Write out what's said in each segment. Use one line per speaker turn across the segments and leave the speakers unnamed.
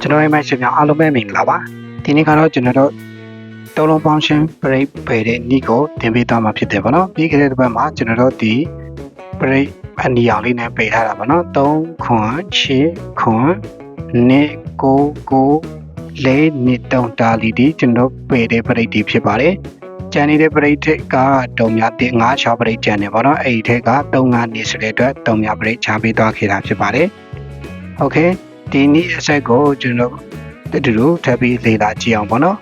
ကျွန်တော်ရဲ့မိုက်ရှင်များအားလုံးပဲမင်္ဂလာပါဒီနေ့ကတော့ကျွန်တော်တို့တုံးလုံး function break ဖယ်တဲ့နေ့ကိုသင်ပေးသွားမှာဖြစ်တယ်ဗောနော်ပြီးခဲ့တဲ့တစ်ပတ်မှာကျွန်တော်တို့ဒီ break အနီအောင်လေးနဲ့ပေးထားတာဗောနော်3ခွန်6ခွန်နဲ့ကိုကိုလဲနေတုံတာလီဒီကျွန်တော်ပေးတဲ့ break ဒီဖြစ်ပါတယ်ကျန်နေတဲ့ပရိသတ်ကတုံများတင်9ချပရိသတ်ကျန်နေပါတော့အဲ့ဒီထက်က3 9နေဆိုတဲ့အတွက်တုံများပရိသတ်ချပေးသွားခဲ့တာဖြစ်ပါတယ်။ Okay ဒီနေ့အဆက်ကိုကျွန်တော်တူတူထပ်ပြီးလေ့လာကြည့်အောင်ပေါ့နော်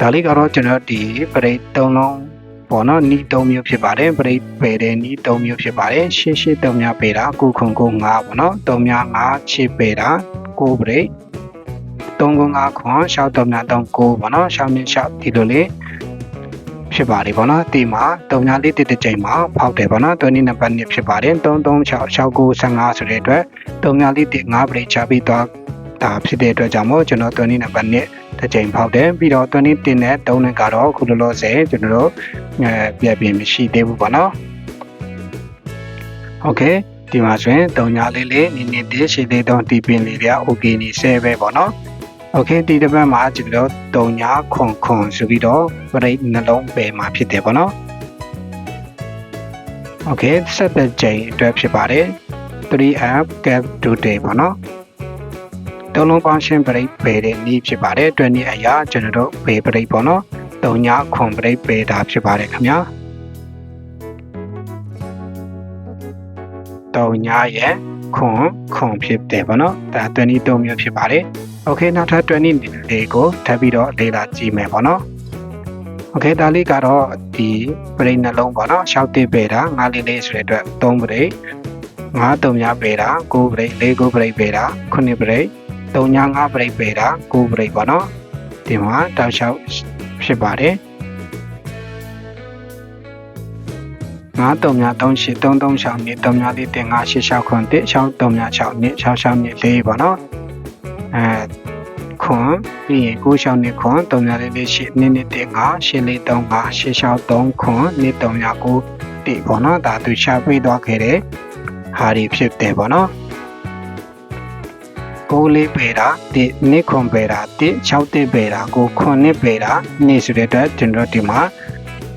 ဒါလေးကတော့ကျွန်တော်ဒီပရိတ်၃လုံးပေါ့နော်နီး၃မျိုးဖြစ်ပါတယ်ပရိတ်ပယ်တဲ့နီး၃မျိုးဖြစ်ပါတယ်ရှင်းရှင်း၃များပယ်တာ9ခု9 5ပေါ့နော်၃များ5ချစ်ပယ်တာ9ပရိတ်3ခု5ခွန်6 3များ3 9ပေါ့နော်6မြင့်6ဒီလိုလေး ဖြစ်ပါတယ်ပေါ့နော်ဒီမှာ၃များလေးတစ်တစ်ချိန်မှာဖောက်တယ်ပေါ့နော်တွင်းနံပါတ်1ဖြစ်ပါတယ်3 3 6 6 9 15ဆိုတဲ့အတွက်တုံများလေးတစ်5ပရိတ်ချပြီးတော့ဒါဖြစ်တဲ့အတွက်ကြောင့်မို့ကျွန်တော်တွင်းနံပါတ်1တစ်ချိန်ဖောက်တယ်ပြီးတော့တွင်းတင်နဲ့3နဲ့ကတော့ခုလောလောဆယ်ကျွန်တော်တို့အဲပြည့်ပြည့်မရှိသေးဘူးပေါ့နော်โอเคဒီမှာဆိုရင်တုံညာလေးလေးနင်းနေတည်းရှိသေးတော့တီပင်လေးတွေက okay နေဆဲပဲပေါ့နော် โอเคဒီတစ်ပတ်မှာကျွန်တော်တုံညာခွန်ခွန်ဆိုပြီးတော့ပရိတ်နှလုံးပယ်မှာဖြစ်တယ်ပေါ့နော်โอเคဆက်တဲ့ချိန်အတွက်ဖြစ်ပါတယ် 3app cap today ပေါ့နော်တုံးလုံးပေါင်းရှင်းပရိတ်ပေတဲ့နေ့ဖြစ်ပါတယ်အတွက်နေ့အရာကျွန်တော်တို့ပေပရိတ်ပေါ့နော်တုံညာခွန်ပရိတ်ပေတာဖြစ်ပါတယ်ခင်ဗျာတုံညာရဲ့ခွန်ခွန်ဖြစ်တယ်ပေါ့နော်ဒါ23မျိုးဖြစ်ပါတယ် okay နောက်ထပ်20မိနစ်လေးကိုထပ်ပြီးတော့လေ့လာကြည့်မယ်ပေါ့နော် okay ဒါလေးကတော့ဒီပရိနှလုံးပေါ့နော်ရှောက်တစ်ပေတာ9လေးလေးဆိုတဲ့အတွက်3ပရိ9တုံညာပေတာ9ပရိ4 9ပရိပေတာ9ပရိတုံညာ9ပရိပေတာ9ပရိပေါ့နော်ဒီမှာတောက်လျှောက်ဖြစ်ပါတယ်5333833363 3 3 6 2 3 3 6 2 6 3 6 2 6 6 2 4ပေါ့နော် အဲခွန်ပြီးရင်9 6နှစ်ခွန်3များလေးလေး8နှစ်နှစ်တင်5 8လေး3 5 8 6 3ခွန်နှစ်3များ9တိပေါ့နော်ဒါသူရှာပေးသွားခဲ့တဲ့ဟာတွေဖြစ်တယ်ပေါ့နော်ကိုလေးပေတာတိနှစ်ခွန်ပေတာတိ6တိပေတာကိုခွန်နှစ်ပေတာနေ့ဆိုတဲ့အတွက်ကျွန်တော်ဒီမှာ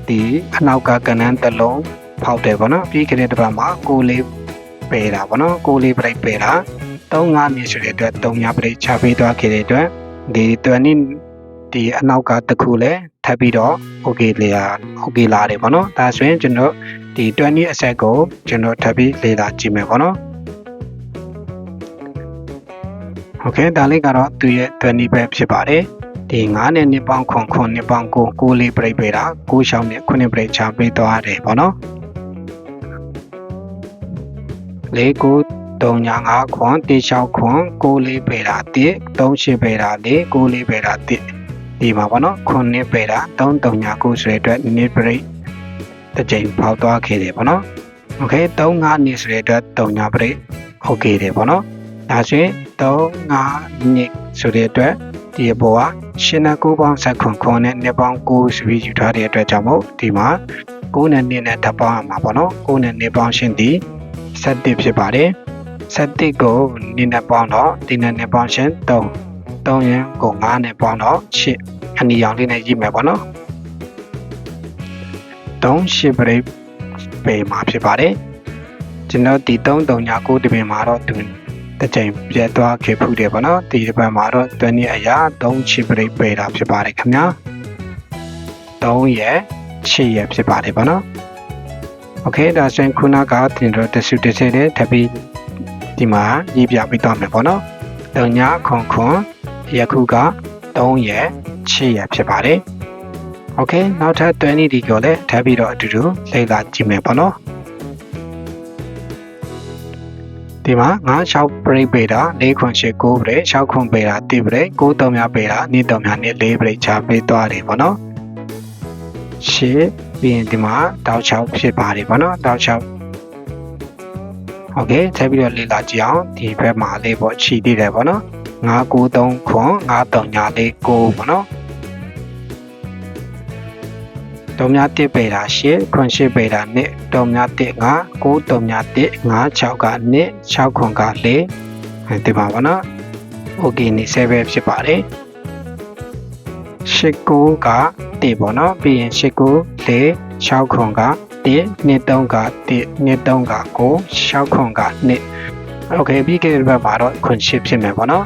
ဒီအနောက်ကကဏ္ဍတစ်လုံးဖောက်တယ်ပေါ့နော်ပြီးခဲ့တဲ့တစ်ပတ်မှာကိုလေးပေတာပေါ့နော်ကိုလေးပြိတ်ပေတာ 3 5နှစ်ဆိုတဲ့အတွက်3ညပြိတ်ချပေးသွားခဲ့တဲ့အတွက်ဒီ20ဒီအနောက်ကတစ်ခုလဲထပ်ပြီးတော့ okay လေလာ okay လာတယ်ပေါ့နော်ဒါဆိုရင်ကျွန်တော်ဒီ20အဆက်ကိုကျွန်တော်ထပ်ပြီးလေ့လာကြည့်မယ်ပေါ့နော်โอเคဒါလေးကတော့သူရဲ့20ပဲဖြစ်ပါတယ်ဒီ9နဲ့နှစ်ပေါင်းခွန်ခွန်နှစ်ပေါင်း9 9လေးပြိတ်ပေးတာ9ရှောင်းနဲ့9ပြိတ်ချပေးသွားတယ်ပေါ့နော်၄9 3ညာ5ခွန်1 6ခွန်6လေးပေတာ1 3 8ပေတာ4 6လေးပေတာ1ဒီမှာပေါ့နော်ခွန်နှစ်ပေတာ3 3ညာ9ဆိုတဲ့အတွက်နှစ်ပြိတ်တစ်ချိန်ပေါက်သွားခဲ့တယ်ပေါ့နော်โอเค3 5နှစ်ဆိုတဲ့အတွက်3ညာပြိတ်โอเคတယ်ပေါ့နော်ဒါဆိုရင်3 5နှစ်ဆိုတဲ့အတွက်ဒီအပေါ်ကရှင်းနဲ့9ပေါင်းဆက်ခွန်ခွန်နဲ့နှစ်ပေါင်း9ဆိုပြီးယူထားတဲ့အတွက်ကြောင့်မို့ဒီမှာ9နဲ့2နဲ့ဓာတ်ပေါင်းရမှာပေါ့နော်9နဲ့2ပေါင်းရှင်းဒီ7ဖြစ်ပါတယ် 7ကို2နဲ့ပေါင်းတော့ဒီနဲ့2ပေါင်းရှင်း3 3ရန်ကို9နဲ့ပေါင်းတော့8အနီရောင်လေးနဲ့ရေးမယ်ပေါ့နော်3 8ပရိပေမှာဖြစ်ပါတယ်ကျွန်တော်ဒီ3 3ညာ9ဒီပင်မှာတော့သူတစ်ချိန်ပြတ်သွားခဲ့ဖူးတယ်ပေါ့နော်ဒီတစ်ပတ်မှာတော့တွန်းနည်းအရာ3ချစ်ပရိပေတာဖြစ်ပါတယ်ခင်ဗျာ3ရဲ့6ရဲ့ဖြစ်ပါတယ်ပေါ့နော်โอเคဒါဆိုရင်ခုနကတင်တော့တဆူတဆဲတဲ့ထပ်ပြီး ဒီမှာရေးပြပေးသွားမယ်ပေါ့နော်။တညာခွန်ခွန်ယခုက3ရက်6ရက်ဖြစ်ပါတယ်။ Okay နောက်ထပ်20ဒီကိုလည်းထပ်ပြီးတော့အတူတူလေ့လာကြည့်မယ်ပေါ့နော်။ဒီမှာ9 6ပြိပေတာ၄ခွန်၈9ပြိ6ခွန်ပေတာ10ပြိ9တုံးများပေတာ2တုံးများနဲ့4ပြိချပေးသွားတယ်ပေါ့နော်။ရှေ့ပြီးရင်ဒီမှာတောက်ချောက်ဖြစ်ပါတယ်ပေါ့နော်။တောက်ချောက် โอเคထပ်ပြီးတော့လေ့လာကြည့်အောင်ဒီဘက်မှာလေးပေါ့ခြီသေးတယ်ပေါ့နော်9 9 3ခွန်9 3ညာလေး9ပေါ့နော်တုံများတစ်ပေတာရှစ်ခွန်ရှစ်ပေတာနှစ်တုံများတစ်ငါ9တုံများတစ်ငါ6ကနှစ်6ခွန်က4ဒီပါပါနော် okay နေဆဲပဲဖြစ်ပါတယ်ရှစ်ကိုကတေပေါ့နော်ပြီးရင်ရှစ်ကိုလေ6ခွန်က တေနှစ်3ကတေနှစ်3ကကို6ခွန်ကနှစ်โอเคပြီးခဲ့တဲ့ဘက်မှာတော့ခွန်ရှစ်ဖြစ်မယ်ပေါ့နော်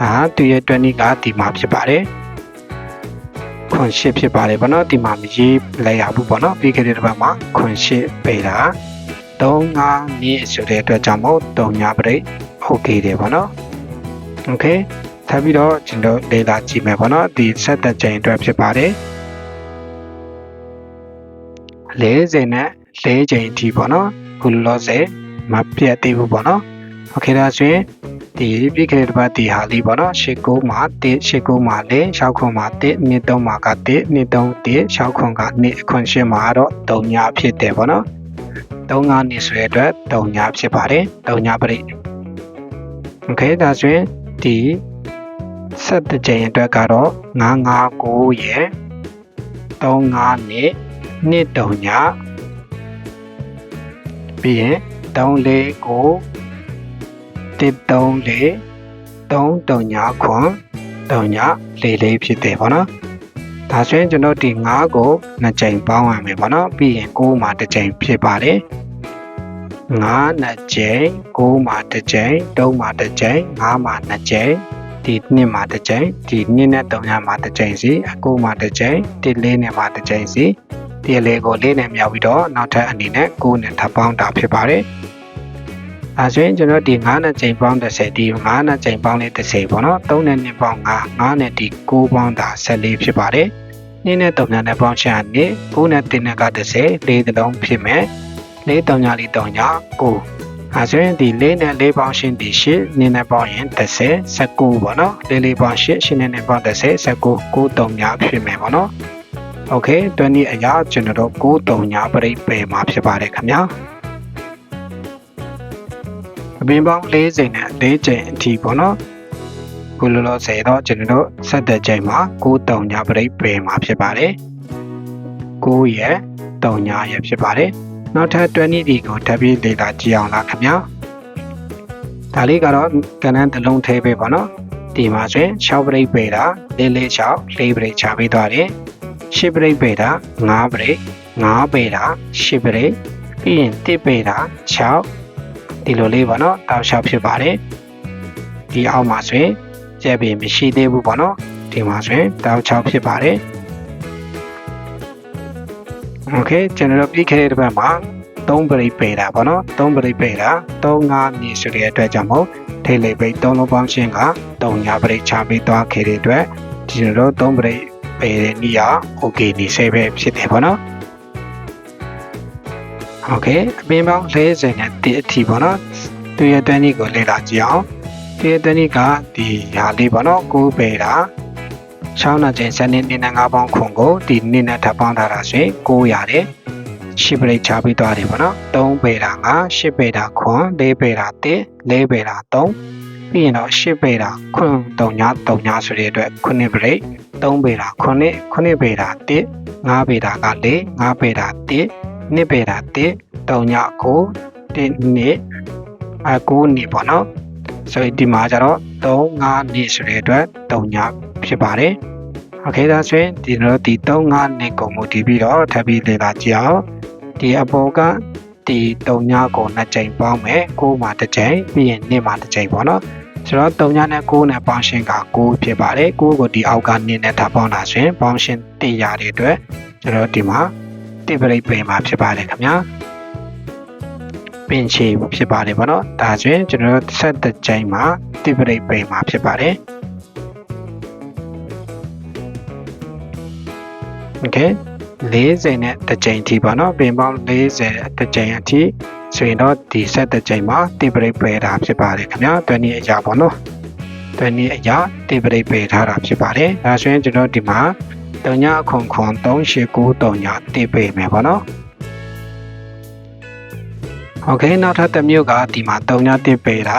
ဒါသူရဲ့20ကဒီမှာဖြစ်ပါတယ်ခွန်ရှစ်ဖြစ်ပါတယ်ပေါ့နော်ဒီမှာမရေးလိုက်ရဘူးပေါ့နော်ပြီးခဲ့တဲ့ဘက်မှာခွန်ရှစ်ပေတာ3 5နှစ်ဆိုတဲ့အတွက်ကြောင့်မို့3ညပရိတ် okay တယ်ပေါ့နော် okay ထပ်ပြီးတော့ကျွန်တော်လေ့လာကြည့်မယ်ပေါ့နော်ဒီဆက်သက်ချိန်အတွက်ဖြစ်ပါတယ် 40နဲ့4ချိန်အထိပေါ့နော်ခုလောဆယ်မပြတ်သေးဘူးပေါ့နော် okay ဒါဆိုရင်ဒီပြည့်ခဲ့တဲ့ပတ်ဒီဟာလေးပေါ့နော်ရှစ်ကိုမှာ1ရှစ်ကိုမှာလေ6ခွန်မှာ1နှစ်3မှာက1နှစ်3 1 6ခွန်က2အခွန်ရှင်းမှာတော့3ညဖြစ်တယ်ပေါ့နော်3 5နှစ်ဆိုတဲ့အတွက်3ညဖြစ်ပါတယ်3ညပရိ okay ဒါဆိုရင်ဒီဆက်တဲ့ချိန်အတွက်ကတော့959ရယ်35နှစ် နှစ်တုံညပြီးရင်349 134 3တုံညခွန်တုံညလေးလေးဖြစ်တယ်ပေါ့နော်ဒါဆိုရင်ကျွန်တော်ဒီ9ကို2ချိန်ပေါင်းရမယ်ပေါ့နော်ပြီးရင်9မှာတစ်ချိန်ဖြစ်ပါတယ်9နှစ်ချိန်9မှာတစ်ချိန်3မှာတစ်ချိန်5မှာ2ချိန်ဒီနှစ်မှာတစ်ချိန်ဒီနှစ်နဲ့3ညမှာတစ်ချိန်စီအ9မှာတစ်ချိန်ဒီ4နဲ့မှာတစ်ချိန်စီ ဒီလေးကို4နဲ့မြောက်ပြီးတော့နောက်ထပ်အနေနဲ့9နဲ့ထပ်ပေါင်းတာဖြစ်ပါတယ်အဲဆိုရင်ကျွန်တော်ဒီ9နဲ့ချိန်ပေါင်း30ဒီ9နဲ့ချိန်ပေါင်းလေး30ပေါ့နော်3နဲ့2ပေါင်း9 9နဲ့ဒီ9ပေါင်းတာ14ဖြစ်ပါတယ်နင်းနဲ့3ညနဲ့ပေါင်းချင်နေ9နဲ့3နဲ့က30လေးတလုံးဖြစ်မယ်လေး3ညလေး3ည9အဲဆိုရင်ဒီလေးနဲ့လေးပေါင်းရှင်းဒီရှစ်နင်းနဲ့ပေါင်းရင်30 19ပေါ့နော်လေးလေးပေါင်းရှစ်ရှင်းနဲ့ပေါင်း30 19 9 3ညဖြစ်မယ်ပေါ့နော် โอเคတွန်းဒီအရာကျွန်တော်တို့9 3ညပြိပယ်မှာဖြစ်ပါတယ်ခင်ဗျာအပင်ပေါင်း40နဲ့4ချိန်အထိပေါ့နော်ခုလောလောဆယ်တော့ကျွန်တော်တို့ဆက်တဲ့ချိန်မှာ9 3ညပြိပယ်မှာဖြစ်ပါတယ်9ရဲ့3ညရဲ့ဖြစ်ပါတယ်နောက်ထပ်20ဒီကိုထပ်ပြီးလေ့လာကြည့်အောင်လားခင်ဗျာဒါလေးကတော့ကဏ္ဍတစ်လုံးထဲပဲပေါ့နော်ဒီမှာဆိုရင်6ပရိတ်ပေတာလေးလေး6လေးပရိတ်ချပေးသွားတယ် 10ပရိတ်ပေတာ9ပရိတ်9ပေတာ10ပရိတ်ပြီးရင်1ပေတာ6ဒီလိုလေးပေါ့နော်တောက်လျှောက်ဖြစ်ပါတယ်ဒီအောက်မှာဆိုရင်ကျက်ပင်မရှိသေးဘူးပေါ့နော်ဒီမှာဆိုရင်တောက်6ဖြစ်ပါတယ်โอเคကျွန်တော်တို့ပြီးခဲ့တဲ့တစ်ပတ်မှာ3ပရိတ်ပေတာပေါ့နော်3ပရိတ်ပေတာ3 5နေဆိုတဲ့အတွက်ကြောင့်မို့ထိတ်လိပ်ပိတ်3လုံးပေါင်းရှင်းက3ညာပရိတ်ချပေးသွားခဲ့တဲ့အတွက်ကျွန်တော်တို့3ပရိ ပယ်တဲ့နီးရ okay နေဆဲပဲဖြစ်တယ်ပေါ့နော်ဟုတ်ကဲ့အပင်ပေါင်း40နဲ့တအထိပေါ့နော်သူရဲ့တန်းကြီးကိုလေ့လာကြည့်အောင်သူရဲ့တန်းကြီးကဒီဟာလေးပေါ့နော်ကိုပယ်တာ6နာကျင်စနေနေ့နဲ့9ပေါင်းခွန်ကိုဒီနေ့နဲ့ထပ်ပေါင်းထားတာဆိုရင်900တယ်ရှစ်ပရိတ်ချပြီးသွားတယ်ပေါ့နော်3ပေတာ5 8ပေတာခွန်4ပေတာ1 4ပေတာ3 ပြီးရင်တော့10ပေတာခွန်3ည3ညဆိုတဲ့အတွက်9ပရိတ်3ပေတာ9 9ပေတာ1 5ပေတာက4 5ပေတာ1 2ပေတာ1 3ည9 1နှစ်အ9နှစ်ပေါ့နော်ဆိုရင်ဒီမှာကျတော့3 5နှစ်ဆိုတဲ့အတွက်3ညဖြစ်ပါတယ်โอเคဒါဆိုရင်ဒီတော့ဒီ3 5နှစ်ကိုမူတည်ပြီးတော့ထပ်ပြီးလေ့လာကြည့်အောင်ဒီအပေါ်ကဒီ3ညကို2ကြိမ်ပေါင်းမယ်9မှာတစ်ကြိမ်ပြီးရင်2မှာတစ်ကြိမ်ပေါ့နော် ဆိုတော့3ညနဲ့9နဲ့ပေါင်းရှင်းက9ဖြစ်ပါတယ်9ကိုဒီအောက်က2နဲ့ထပ်ပေါင်းတာဆိုရင်ပေါင်းရှင်း1ရတဲ့အတွက်ကျွန်တော်ဒီမှာ1ပရိတ်ပင်မှာဖြစ်ပါတယ်ခင်ဗျာပင်ချေဖြစ်ပါတယ်ပေါ့နော်ဒါဆိုရင်ကျွန်တော်တို့ဆက်တဲ့ကြိမ်မှာ1ပရိတ်ပင်မှာဖြစ်ပါတယ်โอเค 40နဲ့တစ်ကြိမ်အထိပေါ့နော်ပင်ပေါင်း40တစ်ကြိမ်အထိဆိုရင်တော့ဒီဆက်တစ်ကြိမ်မှာတိပရိတ်ပယ်တာဖြစ်ပါတယ်ခင်ဗျာတွန်းနည်းအရာပေါ့နော်တွန်းနည်းအရာတိပရိတ်ပယ်ထားတာဖြစ်ပါတယ်ဒါဆိုရင်ကျွန်တော်ဒီမှာတုံညာခွန်ခွန်389တုံညာတိပယ်မယ်ပေါ့နော်โอเคနောက်ထပ်တစ်မျိုးကဒီမှာတုံညာတိပယ်တာ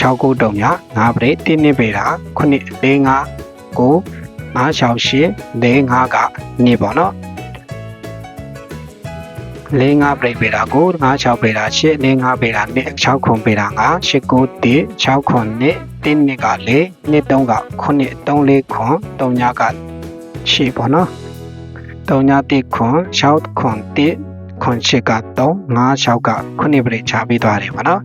69တုံညာ9ပရိတ်1နှစ်ပယ်တာ9 4 5 9 568 45ကနှစ်ပေါ့နော် ၄၅ပြိပေတာကို၅၆ပေတာ၈၄၅ပေတာနဲ့6ခွန်ပေတာ9 8 9 1 6ခွန်နဲ့တင်းနှစ်ကလေနှစ်သုံးကခုနှစ်သုံးလေးခွန်သုံးညကရှေ့ပေါ့နော်သုံးညတိခွန်ရှောက်ခွန်တိခွန်ချစ်က3 5 6ကခုနှစ်ပြိချပေးသွားတယ်ပေါ့နော်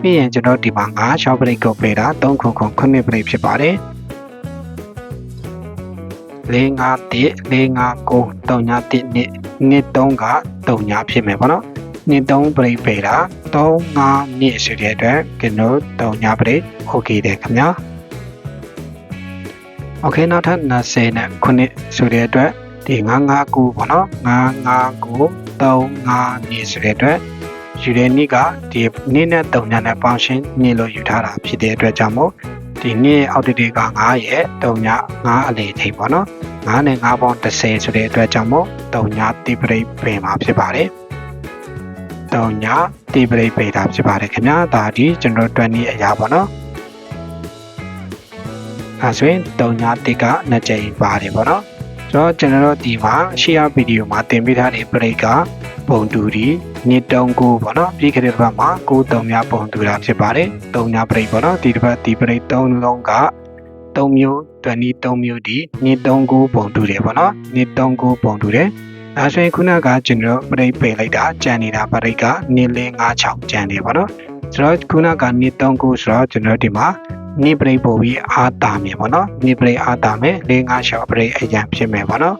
ပြီးရင်ကျွန်တော်ဒီမှာ9 6ပြိကိုပေးတာ3ခွန်ခွန်ခုနှစ်ပြိဖြစ်ပါတယ်၄၅တိ၄၅ကို3ညတိနှစ် နှစ်3က3ညာဖြစ်မယ်ပေါ့နော်နှစ်3ပြိပေတာ3 5နှစ်ရှိတဲ့အတွက်ကျွန်တော်3ညာပြိ okay တယ်ခင်ဗျာ okay နောက်ထပ်20နဲ့9ဆိုတဲ့အတွက်ဒီ959ပေါ့နော်959 35နှစ်ဆိုတဲ့အတွက်ယူတဲ့နှစ်ကဒီနှစ်နဲ့3ညာနဲ့ပေါင်းရှင်းနှစ်လို့ယူထားတာဖြစ်တဲ့အတွက်ကြောင့်မို့ဒီနှစ်အောက်တတီက9ရဲ့3ညာ9အလေချိန်ပေါ့နော် 9နဲ့9ပေါင်း30ဆိုတဲ့အတွက်ကြောင့်မို့3ညတိပရိပင်မှာဖြစ်ပါတယ်3ညတိပရိပေတာဖြစ်ပါတယ်ခင်ဗျာဒါဒီကျွန်တော်တို့20အရာပေါ့နော်အဲဆိုရင်3ညတိက2ကြိမ်ပါတယ်ပေါ့နော်ဆိုတော့ကျွန်တော်တို့ဒီမှာရှေ့ရဗီဒီယိုမှာတင်ပေးထားတဲ့ break ကပုံတူဒီနှစ်တုံးကိုပေါ့နော်ပြီးခဲ့တဲ့တစ်ပတ်မှာ9တုံးများပုံတူတာဖြစ်ပါတယ်3ည break ပေါ့နော်ဒီတစ်ပတ်ဒီ break 3လုံးက 3မျိုး23မျိုးဒီနှစ်တုံးကိုပုံတူတယ်ပေါ့နော်နှစ်တုံးကိုပုံတူတယ်ဒါဆိုရင်ခုနကကျွန်တော် break ပိတ်လိုက်တာကြံနေတာ break ကနှစ်လ56ကြံနေပေါ့နော်ဆိုတော့ခုနကနှစ်တုံးကိုဆိုတော့ကျွန်တော်ဒီမှာနိပရိပို့ပြီးအာတာမယ်ပေါ့နော်နိပရိအာတာမယ်၄၅ရှောက်ပရိအရန်ဖြစ်မယ်ပေါ့နော်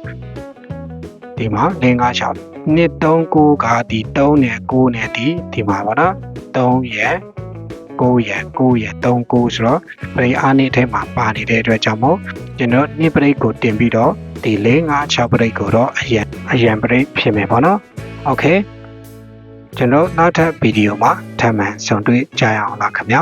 ဒီမှာ၄၅ရှောက်နှစ်3 9ကဒီ3နဲ့9နဲ့ဒီဒီမှာပေါ့နော်3ရယ် 9ရယ်9ရယ်3 9ဆိုတော့ပရိအာနေထဲမှာပါနေတဲ့အတွက်ကြောင့်မို့ကျွန်တော်နိပရိကိုတင်ပြီးတော့ဒီ၄၅6ပရိကိုတော့အရန်အရန်ပရိဖြစ်မယ်ပေါ့နော်โอเคကျွန်တော်နောက်ထပ်ဗီဒီယိုမှာထပ်မံဆုံတွေ့ကြရအောင်လားခင်ဗျာ